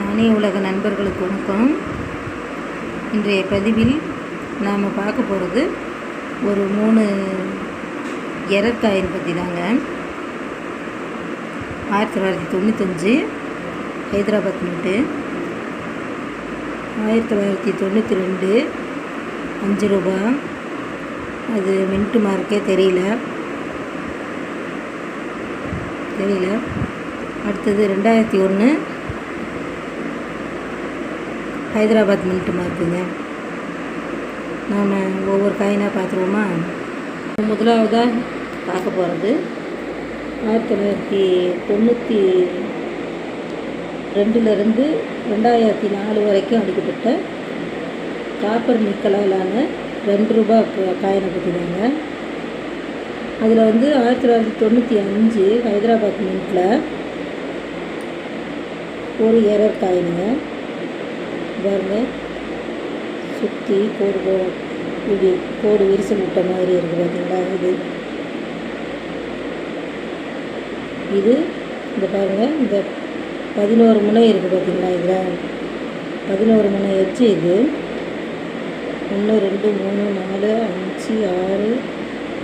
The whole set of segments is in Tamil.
நாணய உலக நண்பர்களுக்கு வணக்கம். இன்றைய பதிவில் நாம் பார்க்க போகிறது ஒரு மூணு எரர் காயின் பற்றி தாங்க. ஆயிரத்தி தொள்ளாயிரத்தி தொண்ணூத்தஞ்சு ஹைதராபாத் மின்ட்டு ஆயிரத்தி தொள்ளாயிரத்தி தொண்ணூற்றி ரெண்டு அஞ்சு ரூபா. அது மின்ட்டு மார்க்கே தெரியல. தெரியல. அடுத்தது ரெண்டாயிரத்தி ஒன்று ஹைதராபாத் மின்ட்டு மார்க்குங்க நாம் ஒவ்வொரு காயினாக பார்த்துருவோமா? முதலாவதாக பார்க்க போகிறது ஆயிரத்தி தொள்ளாயிரத்தி தொண்ணூற்றி ரெண்டுலேருந்து ரெண்டாயிரத்தி நாலு வரைக்கும் அடிக்கப்பட்ட காப்பர் நிக்கலாலான ரெண்டு ரூபா க- காயினை பற்றி அதில் வந்து ஆயிரத்தி தொள்ளாயிரத்தி தொண்ணூற்றி அஞ்சு ஹைதராபாத் மின்ட்டில் ஒரு எரர் காயினுங்க. பாருங்க. சுற்றி கோடு கோ- இப்படி கோடு விரிசல் விட்ட மாதிரி இருக்குது பார்த்தீங்களா இது. இது இந்த பாருங்க இந்த பதினோரு முனை இருக்குது பார்த்தீங்களா இதில். பதினோரு முனை எச்சு இது. ஒன்று ரெண்டு மூணு நாலு அஞ்சு ஆறு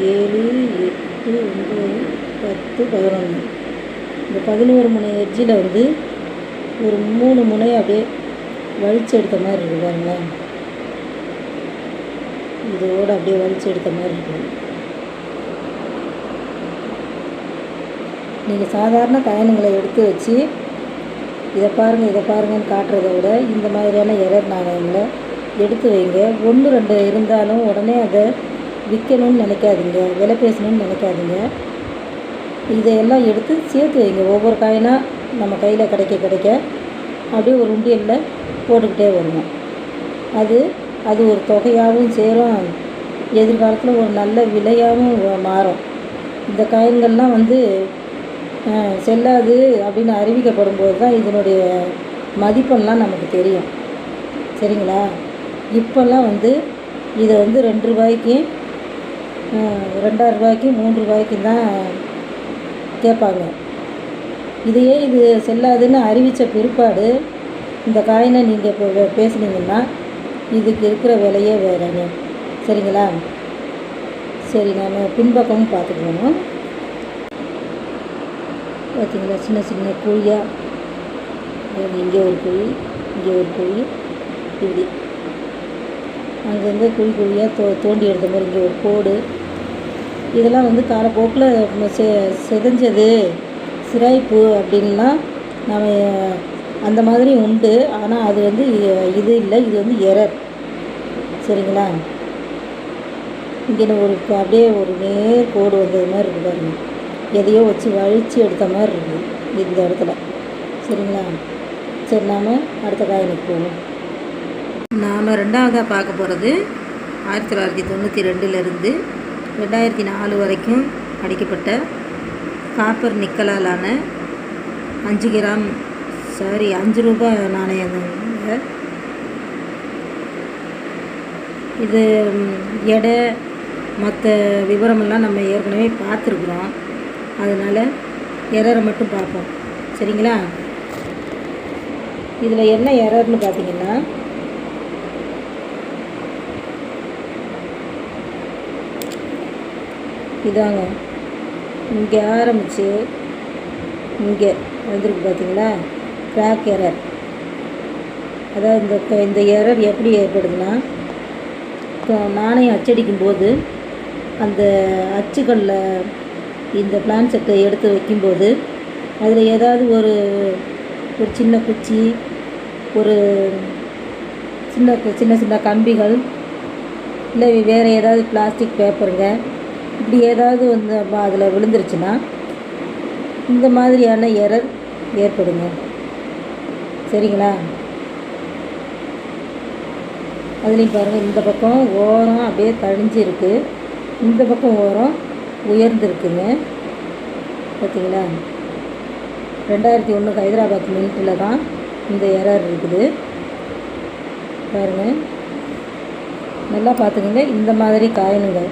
ஏழு எட்டு ஒம்பது பத்து பதினொன்று இந்த பதினோரு முனை எட்ஜில் வந்து ஒரு மூணு முனை அப்படியே வலிச்சு எடுத்த மாதிரி இருக்கு பாருங்களேன். இதோட அப்படியே வலிச்சு எடுத்த மாதிரி இருக்குது நீங்கள் சாதாரண காயினுங்களை எடுத்து வச்சு இதை பாருங்கள் இதை பாருங்கன்னு காட்டுறதை விட இந்த மாதிரியான எரர் நாணயங்களை எடுத்து வைங்க. ஒன்று ரெண்டு இருந்தாலும் உடனே அதை விற்கணும்னு நினைக்காதீங்க விலை பேசணும்னு நினைக்காதீங்க. இதையெல்லாம் எடுத்து சேர்த்து வைங்க. ஒவ்வொரு காயினாக நம்ம கையில் கிடைக்க கிடைக்க அப்படியே ஒரு உண்டியலில் போட்டுக்கிட்டே வருவோம். அது அது ஒரு தொகையாகவும் சேரும். எதிர்காலத்தில் ஒரு நல்ல விலையாகவும் மாறும். இந்த காயின்கள்லாம் வந்து செல்லாது அப்படின்னு அறிவிக்கப்படும் போது தான் இதனுடைய மதிப்பெல்லாம் நமக்கு தெரியும். சரிங்களா? இப்போல்லாம் வந்து இதை வந்து ரெண்டு ரூபாய்க்கு ரெண்டாயிரம் ரூபாய்க்கு மூன்று ரூபாய்க்கு தான் கேட்பாங்க. இதையே இது செல்லாதுன்னு அறிவித்த பிற்பாடு இந்த காயினை நீங்கள் இப்போ பேசுனீங்கன்னா இதுக்கு இருக்கிற விலையே வேறங்க. சரிங்களா? சரி நாம் பின்பக்கமும் பார்த்துக்கணும் பார்த்தீங்களா? சின்ன சின்ன குழியாக இங்கே ஒரு குழி இங்கே ஒரு குழி இப்படி. அங்கங்கே குழி குழியாக தோ தோண்டி எடுத்த மாதிரி இங்கே ஒரு கோடு. இதெல்லாம் வந்து காலப்போக்கில் செ செதஞ்சது. சிராய்ப்பு அப்படின்லாம் நம்ம அந்த மாதிரி உண்டு. ஆனால் அது வந்து இது இல்லை. இது வந்து எரர் சரிங்களா? இங்கே ஒரு அப்படியே ஒரு நேர் கோடு வந்தது மாதிரி இருக்கு பாருங்க. எதையோ வச்சு வழித்து எடுத்த மாதிரி இருக்குது இந்த இடத்துல. சரிங்களா? சரி நாம் அடுத்த காயினுக்கு போவோம் நாம் ரெண்டாவதாக பார்க்க போகிறது ஆயிரத்தி தொள்ளாயிரத்தி தொண்ணூற்றி ரெண்டுலேருந்து ரெண்டாயிரத்தி நாலு வரைக்கும் அடிக்கப்பட்ட காப்பர் நிக்கலாலான அஞ்சு கிராம் சாரி அஞ்சு ரூபாய் நாணயம் தாங்க. இது எடை மற்ற விவரமெல்லாம் நம்ம ஏற்கனவே பார்த்துருக்குறோம். அதனால் எரரை மட்டும் பார்ப்போம். சரிங்களா? இதில் என்ன எரர்னு பார்த்தீங்கன்னா இதாங்க. இங்கே ஆரம்பித்து இங்கே வந்திருக்கு பார்த்தீங்களா? பேக் எரர் அதாவது இந்த க- இந்த எரர் எப்படி ஏற்படுதுன்னா இப்போ நாணயம் அச்சடிக்கும் போது அந்த அச்சுகளில் இந்த பிளான் செட்டை எடுத்து வைக்கும்போது அதில் ஏதாவது ஒரு ஒரு சின்ன குச்சி ஒரு சின்ன சின்ன சின்ன கம்பிகள் இல்லை வேறு ஏதாவது பிளாஸ்டிக் பேப்பருங்க இப்படி ஏதாவது வந்து அதில் விழுந்துருச்சுன்னா இந்த மாதிரியான எரர் ஏற்படுங்க. சரிங்களா? அதுலேயும் பாருங்கள் இந்த பக்கம் ஓரம் அப்படியே தழிஞ்சிருக்கு இந்த பக்கம் ஓரம் உயர்ந்திருக்குங்க பார்த்தீங்களா ரெண்டாயிரத்தி ஒன்று ஹைதராபாத் மினிட்டில் தான் இந்த எரர் இருக்குது. பாருங்கள் நல்லா பார்த்துக்கோங்க இந்த மாதிரி காயினுங்க.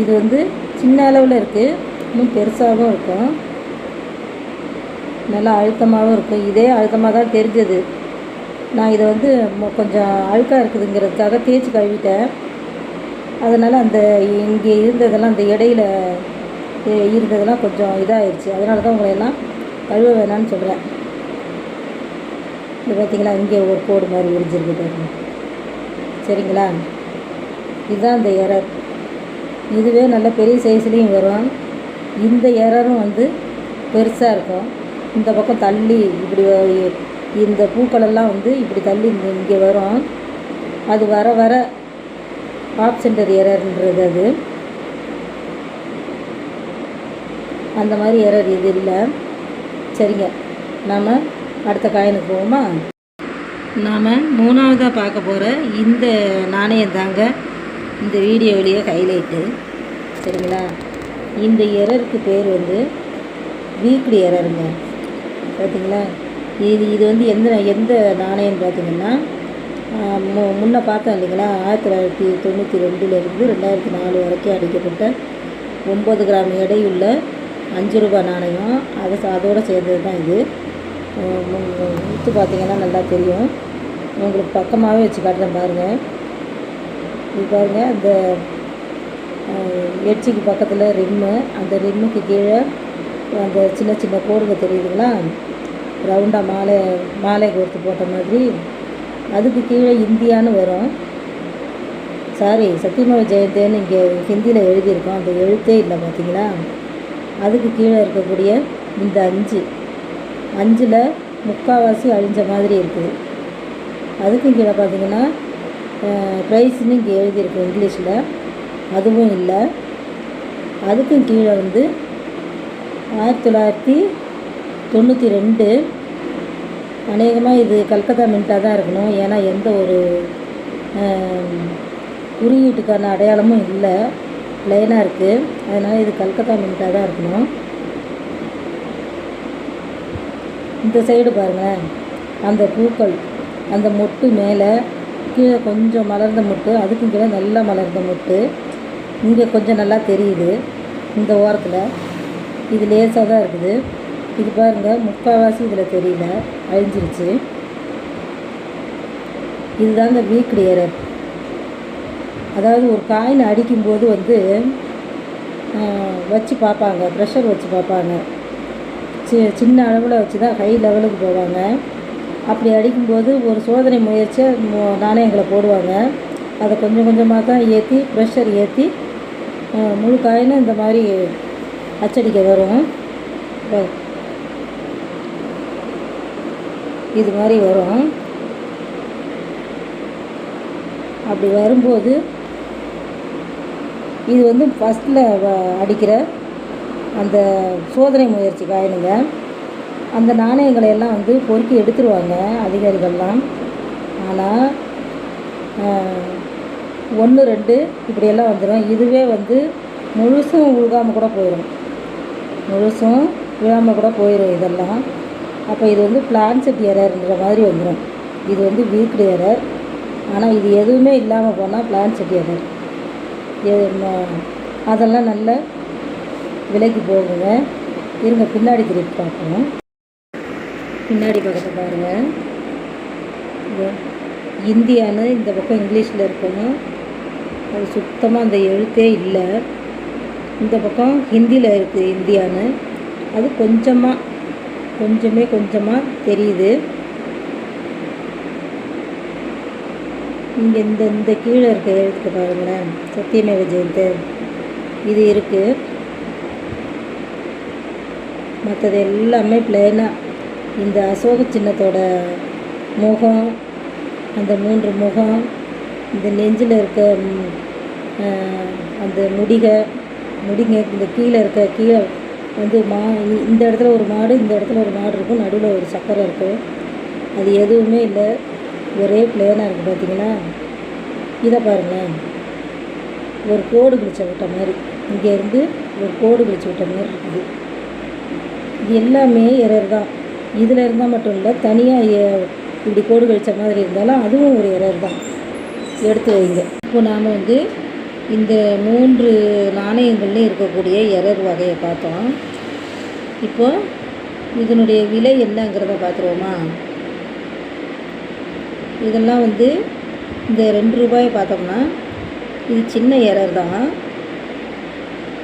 இது வந்து சின்ன அளவில் இருக்குது இன்னும் பெருசாகவும் இருக்கும். நல்லா அழுத்தமாகவும் இருக்கும். இதே அழுத்தமாக தான் தெரிஞ்சது. நான் இதை வந்து மொ- கொஞ்சம் அழுக்காக இருக்குதுங்கிறதுக்காக தேய்ச்சி கழுவிட்டேன். அதனால் அந்த இங்கே இருந்ததெல்லாம் அந்த இடையில இருந்ததெல்லாம் கொஞ்சம் இதாகிடுச்சு அதனால தான் உங்களை எல்லாம் கழுவ வேணாம்னு சொல்கிறேன் இது பார்த்திங்களா இங்கே ஒரு கோடு மாதிரி விரிஞ்சிருக்கு பாருங்க. சரிங்களா? இதுதான் இந்த எரர். இதுவே நல்ல பெரிய சைஸ்லேயும் வரும். இந்த எரரும் வந்து பெருசாக இருக்கும். இந்த பக்கம் தள்ளி இப்படி இந்த பூக்களெல்லாம் வந்து இப்படி தள்ளி இந்த இங்கே வரும். அது வர வர ஆப் சென்டர் எரர்ன்றது அது. அந்த மாதிரி எரர் இது இல்லை. சரிங்க. நாம் அடுத்த காயினுக்கு போவோமா? நாம் மூணாவதாக பார்க்க போகிற இந்த நாணயம் தாங்க இந்த வீடியோவிலேயே ஹைலைட்டு சரிங்களா? இந்த எரருக்கு பேர் வந்து வீக்லி எரருங்க பார்த்தீங்களா இது இது வந்து எந்த எந்த நாணயம்னு பார்த்திங்கன்னா மு முன்னே பார்த்தோம் இல்லைங்களா? ஆயிரத்தி தொள்ளாயிரத்தி தொண்ணூற்றி ரெண்டுலேருந்து ரெண்டாயிரத்தி நாலு வரைக்கும் அடிக்கப்பட்ட ஒம்பது கிராம் எடையுள்ள அஞ்சு ரூபாய் நாணயம். அதை அதோடு சேர்ந்தது தான் இது. இது பார்த்தீங்கன்னா நல்லா தெரியும். உங்களுக்கு பக்கமாகவே வச்சு காட்டுறேன் பாருங்கள் இது பாருங்கள் அந்த எட்ஜிக்கு பக்கத்தில் ரிம்மு. அந்த ரிம்முக்கு கீழே அந்த சின்ன சின்ன கோடுங்க தெரியுதுங்களா? ரவுண்டாக மாலை மாலை கோர்த்து போட்ட மாதிரி. அதுக்கு கீழே இந்தியான்னு வரும். சாரி சத்தியமக ஜெயந்தேன்னு இங்கே ஹிந்தியில் எழுதியிருக்கோம். அந்த எழுத்தே இல்லை பார்த்தீங்களா? அதுக்கு கீழே இருக்கக்கூடிய இந்த அஞ்சு. அஞ்சில் முக்கால்வாசி அழிஞ்ச மாதிரி இருக்குது அதுக்கும் கீழே பார்த்தீங்கன்னா ப்ரைஸ்னு இங்கே எழுதியிருக்கோம் இங்கிலீஷில். அதுவும் இல்லை. அதுக்கும் கீழே வந்து ஆயிரத்தி தொள்ளாயிரத்தி தொண்ணூற்றி ரெண்டு. அநேகமாக இது கல்கத்தா மின்ட்டாக தான் இருக்கணும். ஏன்னா எந்த ஒரு குறியீட்டுக்கான அடையாளமும் இல்லை. ப்ளைனாக இருக்குது அதனால் இது கல்கத்தா மின்ட்டாக தான் இருக்கணும். இந்த சைடு பாருங்கள் அந்த பூக்கள் அந்த மொட்டு மேலே கீழே கொஞ்சம் மலர்ந்த மொட்டு அதுக்கும் கீழே நல்லா மலர்ந்த மொட்டு. இங்கே கொஞ்சம் நல்லா தெரியுது. இந்த ஓரத்தில். இது லேசாக தான் இருக்குது. இது பாருங்கள் முக்கால்வாசி இதில் தெரியல. அழிஞ்சிருச்சு. இதுதாங்க வீக்லி எரர் அதாவது ஒரு காயின் அடிக்கும்போது வந்து வச்சு பார்ப்பாங்க. ப்ரெஷர் வச்சு பார்ப்பாங்க. சி சின்ன அளவில் வச்சு தான் ஹை லெவலுக்கு போவாங்க. அப்படி அடிக்கும்போது ஒரு சோதனை முயற்சியை நாணயங்களை போடுவாங்க. அதை கொஞ்சம் கொஞ்சமாக தான் ஏற்றி ப்ரெஷர் ஏற்றி முழு காயினும் இந்த மாதிரி அச்சடிக்க வரும். இது மாதிரி வரும். அப்படி வரும்போது இது வந்து ஃபஸ்ட்டில் அடிக்கிற அந்த சோதனை முயற்சி காயினுங்க. அந்த நாணயங்களை எல்லாம் வந்து பொறுக்கி எடுத்துருவாங்க அதிகாரிகள்லாம். ஆனால் ஒன்று ரெண்டு இப்படியெல்லாம் வந்துடும் இதுவே வந்து முழுசும் உழுகாமல் கூட போயிடும் முழுசும் விழாமல் கூட போயிடும் இதெல்லாம். அப்போ இது வந்து பிளான் செட் எரர்ன்ற மாதிரி வந்துடும் இது வந்து வீக்டு எரர் ஆனால் இது எதுவுமே இல்லாமல் போனால் பிளான் செட் எரர் அதெல்லாம் நல்ல விலைக்கு போகுங்க. இருங்க பின்னாடி திருப்பி பார்ப்போம். பின்னாடி பக்கத்தை பாருங்கள் இந்தியான்னு இந்த பக்கம் இங்கிலீஷில் இருக்கணும் அது சுத்தமாக அந்த எழுத்தே இல்லை. இந்த பக்கம் ஹிந்தியில் இருக்குது இந்தியான்னு. அது கொஞ்சமாக கொஞ்சமே கொஞ்சமாக தெரியுது. இங்கே இந்த இந்த கீழே இருக்க எழுத்துக்கு பாருங்களேன். சத்தியமேவ ஜெயந்தி. இது இருக்குது மற்றது எல்லாமே பிளேனாக இந்த அசோக சின்னத்தோட முகம் அந்த மூன்று முகம் இந்த நெஞ்சில் இருக்க அந்த முடிகை முடிங்க இந்த கீழே இருக்க கீழே வந்து மா இ- இந்த இடத்துல ஒரு மாடு இந்த இடத்துல ஒரு மாடு இருக்கும். நடுவில் ஒரு சக்கரை இருக்கும். அது எதுவுமே இல்லை. ஒரே பிளேனாக இருக்குது பார்த்தீங்களா இதை பாருங்களேன். ஒரு கோடு கிழிச்ச விட்ட மாதிரி. இங்கேருந்து ஒரு கோடு கிழிச்சு விட்ட மாதிரி இருக்குது. இது எல்லாமே எரர் தான். இதில் இருந்தால் மட்டும் இல்லை தனியாக இப்படி கோடு கழிச்ச மாதிரி இருந்தாலும் அதுவும் ஒரு எரர் தான். எடுத்து வைங்க. இப்போ நாம் வந்து இந்த மூன்று நாணயங்கள்லையும் இருக்கக்கூடிய எரர் வகையை பார்த்தோம். இப்போ இதனுடைய விலை என்னங்கிறத பார்த்துருவோமா? இதெல்லாம் வந்து இந்த ரெண்டு ரூபாயை பார்த்தோம்னா இது சின்ன எரர் தான்.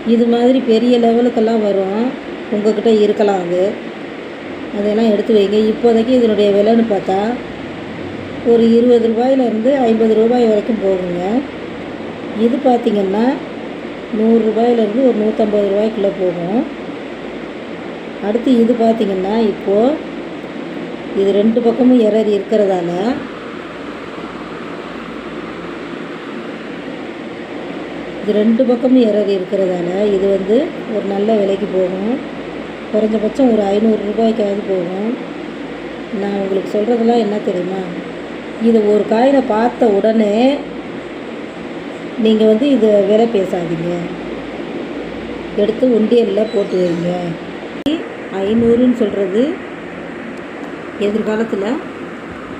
இது மாதிரி பெரிய லெவலுக்கெல்லாம் வரும். உங்கள்கிட்ட இருக்கலாம் அது. அதெல்லாம் எடுத்து வைங்க. இப்போதைக்கு இதனுடைய விலைன்னு பார்த்தா ஒரு இருபது ரூபாயிலேருந்து ஐம்பது ரூபாய் வரைக்கும் போகுங்க. இது பார்த்திங்கன்னா நூறுரூபாயிலேருந்து ஒரு நூற்றம்பது ரூபாய்க்குள்ளே போகும். அடுத்து இது பார்த்திங்கன்னா இப்போது இது ரெண்டு பக்கமும் எரர் இருக்கிறதால இது ரெண்டு பக்கமும் எரர் இருக்கிறதால இது வந்து ஒரு நல்ல விலைக்கு போகும். குறைஞ்சபட்சம் ஒரு ஐநூறு ரூபாய்க்காவது போகும். நான் உங்களுக்கு சொல்கிறதெல்லாம் என்ன தெரியுமா? இது ஒரு காயினை பார்த்த உடனே நீங்கள் வந்து இதை விலை பேசாதீங்க. எடுத்து உண்டியலில் போட்டு வைங்க. ஐநூறுன்னு சொல்கிறது எதிர்காலத்தில்.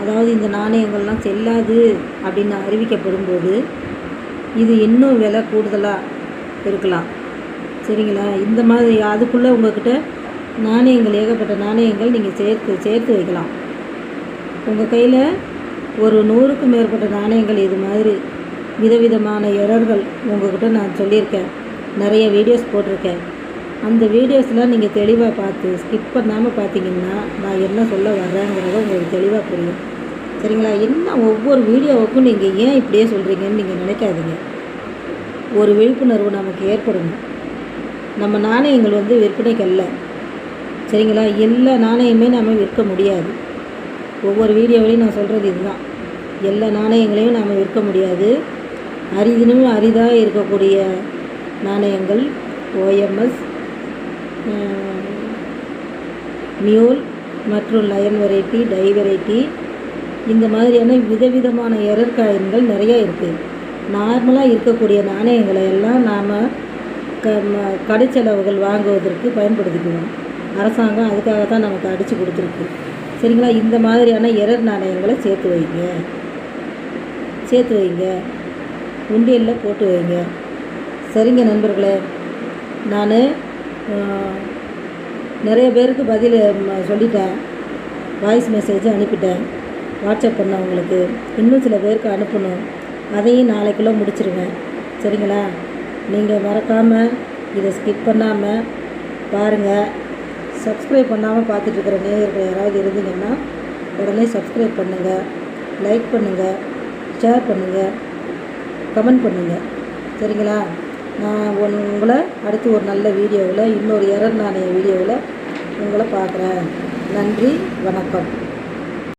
அதாவது இந்த நாணயங்கள்லாம் செல்லாது அப்படின்னு அறிவிக்கப்படும்போது இது இன்னும் விலை கூடுதலாக இருக்கலாம். சரிங்களா? இந்த மாதிரி அதுக்குள்ளே உங்கள்கிட்ட நாணயங்கள் ஏகப்பட்ட நாணயங்கள் நீங்கள் சேர்த்து சேர்த்து வைக்கலாம். உங்கள் கையில் ஒரு நூறுக்கும் மேற்பட்ட நாணயங்கள் இது மாதிரி விதவிதமான எரர்கள் உங்கள்கிட்ட நான் சொல்லியிருக்கேன். நிறைய வீடியோஸ் போட்டிருக்கேன். அந்த வீடியோஸ்லாம் நீங்கள் தெளிவாக பார்த்து ஸ்கிப் பண்ணாமல் பார்த்தீங்கன்னா நான் என்ன சொல்ல வர்றேங்கிறத உங்களுக்கு தெளிவாக புரியும். சரிங்களா? என்ன ஒவ்வொரு வீடியோவுக்கும் நீங்கள் ஏன் இப்படியே சொல்கிறீங்கன்னு நீங்கள் நினைக்காதீங்க. ஒரு விழிப்புணர்வு நமக்கு ஏற்படணும் நம்ம நாணயங்கள் வந்து விற்பனைக்கு அல்ல சரிங்களா? எல்லா நாணயமே நாம் விற்க முடியாது. ஒவ்வொரு வீடியோவிலையும் நான் சொல்கிறது இதுதான். எல்லா நாணயங்களையும் நாம் விற்க முடியாது. அரிதினும் அரிதாக இருக்கக்கூடிய நாணயங்கள் ஓஎம்எஸ் மியூல் மற்றும் லயன் வெரைட்டி டை வெரைட்டி. இந்த மாதிரியான விதவிதமான எரர் காயின்கள் நிறைய இருக்குது நார்மலாக இருக்கக்கூடிய நாணயங்களை எல்லாம் நாம் க ம- கடைச்செலவுகள் வாங்குவதற்கு பயன்படுத்திக்குவோம். அரசாங்கம் அதுக்காக தான் நமக்கு அடித்து கொடுத்துருக்கு. சரிங்களா? இந்த மாதிரியான எரர் நாணயங்களை சேர்த்து வைங்க. சேர்த்து வைங்க. உண்டியலில் போட்டு வைங்க. சரிங்க நண்பர்களே. நான் நிறைய பேருக்கு பதில் சொல்லிட்டேன். வாய்ஸ் மெசேஜ் அனுப்பிட்டேன். வாட்ஸ்அப் பண்ண உங்களுக்கு. இன்னும் சில பேருக்கு அனுப்பணும். அதையும் நாளைக்குள்ளே முடிச்சிருவேன். சரிங்களா? நீங்கள் மறக்காமல் இதை ஸ்கிப் பண்ணாமல் பாருங்கள் சப்ஸ்கிரைப் பண்ணாமல் பார்த்துட்ருக்குற நேயர்கள் யாராவது இருந்தீங்கன்னா உடனே சப்ஸ்கிரைப் பண்ணுங்கள் லைக் பண்ணுங்கள் ஷேர் பண்ணுங்கள் கமெண்ட் பண்ணுங்கள் சரிங்களா? நான் ஒன் உங்களை அடுத்து ஒரு நல்ல வீடியோவில் இன்னொரு எரர் நாணய வீடியோவில் உங்களை பார்க்குறேன். நன்றி வணக்கம்.